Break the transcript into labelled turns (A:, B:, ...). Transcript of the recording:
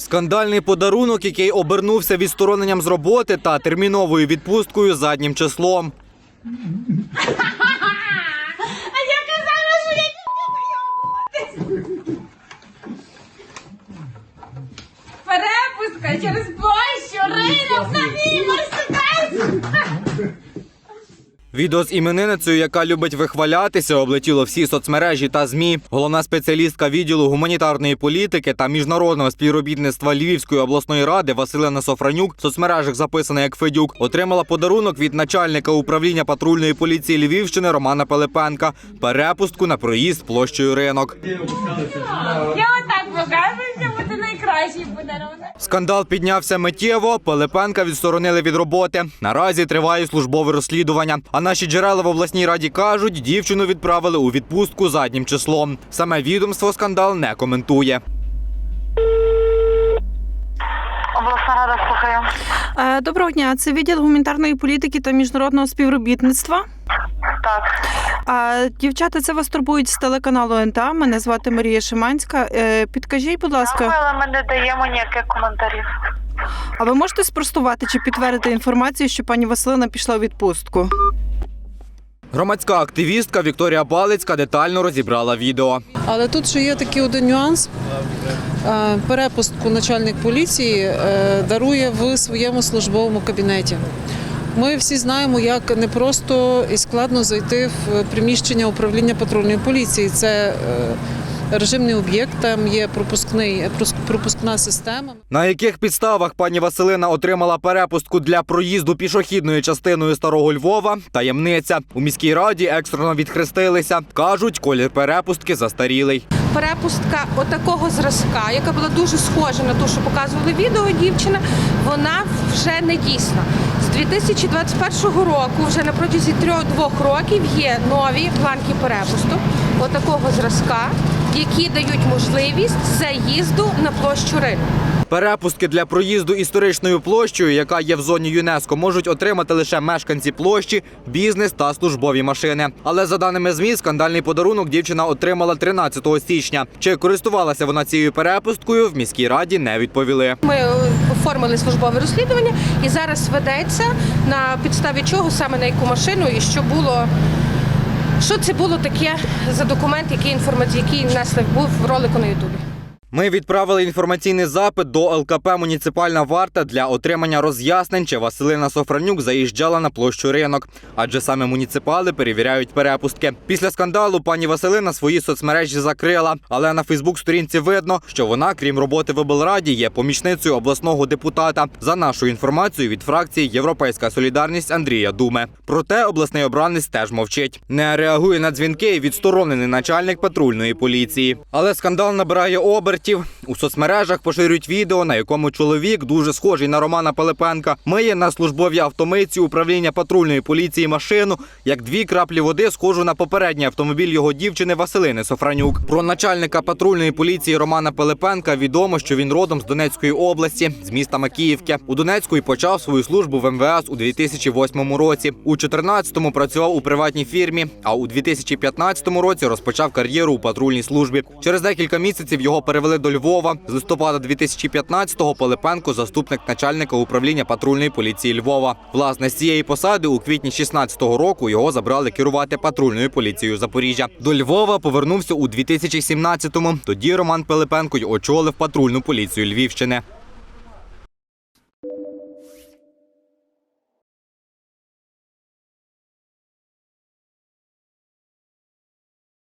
A: Скандальний подарунок, який обернувся відстороненням з роботи та терміновою відпусткою заднім числом.
B: А я казала, що я вийобуватись. Через площу, ринок на мій мерседес.
A: Відео з іменинницею, яка любить вихвалятися, облетіло всі соцмережі та змі. Головна спеціалістка відділу гуманітарної політики та міжнародного співробітництва Львівської обласної ради Василина Софранюк, в соцмережах записана як Федюк, отримала подарунок від начальника управління патрульної поліції Львівщини Романа Пилипенка перепустку на проїзд площею ринок.
B: Я що буде найкращий подарунок.
A: Скандал піднявся миттєво. Пилипенка відсторонили від роботи. Наразі триває службове розслідування. А наші джерела в обласній раді кажуть, дівчину відправили у відпустку заднім числом. Саме відомство скандал не коментує.
C: Обласна рада слухаю.
D: Е, Доброго дня, це відділ гуманітарної політики та міжнародного співробітництва. А, Дівчата, це вас турбують з телеканалу НТА. Мене звати Марія Шиманська. Е, Підкажіть, будь ласка,
C: але ми не даємо ніяких коментарів.
D: а ви можете спростувати чи підтвердити інформацію, що пані Василина пішла у відпустку?
A: Громадська активістка Вікторія Балицька детально розібрала відео.
E: Але тут ще є такий один нюанс. Е, Перепустку начальник поліції е, дарує в своєму службовому кабінеті. Ми всі знаємо, як непросто і складно зайти в приміщення управління патрульної поліції. Це е, режимний об'єкт, там є пропускний, пропускна система.
A: На яких підставах пані Василина отримала перепустку для проїзду пішохідною частиною старого Львова? Таємниця у міській раді екстрено відхрестилися. кажуть, колір перепустки застарілий.
F: перепустка отакого зразка, яка була дуже схожа на ту, що показували відео дівчина, вона вже не дійсна. З 2021 року, вже на протязі трьох-двох років, є нові бланки перепусток отакого зразка, які дають можливість заїзду на площу ринку.
A: Перепустки для проїзду історичною площею, яка є в зоні ЮНЕСКО, можуть отримати лише мешканці площі, бізнес та службові машини. Але за даними ЗМІ, скандальний подарунок дівчина отримала 13 січня. Чи користувалася вона цією перепусткою, в міській раді не відповіли.
F: Ми оформили службове розслідування і зараз ведеться на підставі чого саме на яку машину і що було. Що це було таке за документ, який інформацій, який наслідок був ролику на Ютубі?
A: Ми відправили інформаційний запит до ЛКП Муніципальна варта для отримання роз'яснень, чи Василина Софранюк заїжджала на площу ринок, адже саме муніципали перевіряють перепустки. Після скандалу пані Василина свої соцмережі закрила, але на Фейсбук-сторінці видно, що вона, крім роботи в облраді, є помічницею обласного депутата. За нашою інформацією від фракції Європейська солідарність Андрія Думе. Проте обласний обранець теж мовчить. Не реагує на дзвінки і відсторонений начальник патрульної поліції. Але скандал набирає обертів. У соцмережах поширюють відео, на якому чоловік, дуже схожий на Романа Пилипенка, миє на службовій автомийці управління патрульної поліції машину, як дві краплі води схожу на попередній автомобіль його дівчини Василини Софранюк. Про начальника патрульної поліції Романа Пилипенка відомо, що він родом з Донецької області, з міста Макіївки. У Донецьку і почав свою службу в МВС у 2008 році. У 2014-му працював у приватній фірмі, а у 2015 році розпочав кар'єру у патрульній службі. Через декілька місяців його перевели до Львова. З листопада 2015-го Пилипенко заступник начальника управління патрульної поліції Львова. Власне, з цієї посади у квітні 16-го року його забрали керувати патрульною поліцією Запоріжжя. До Львова повернувся у 2017-му. Тоді Роман Пилипенко й очолив патрульну поліцію Львівщини.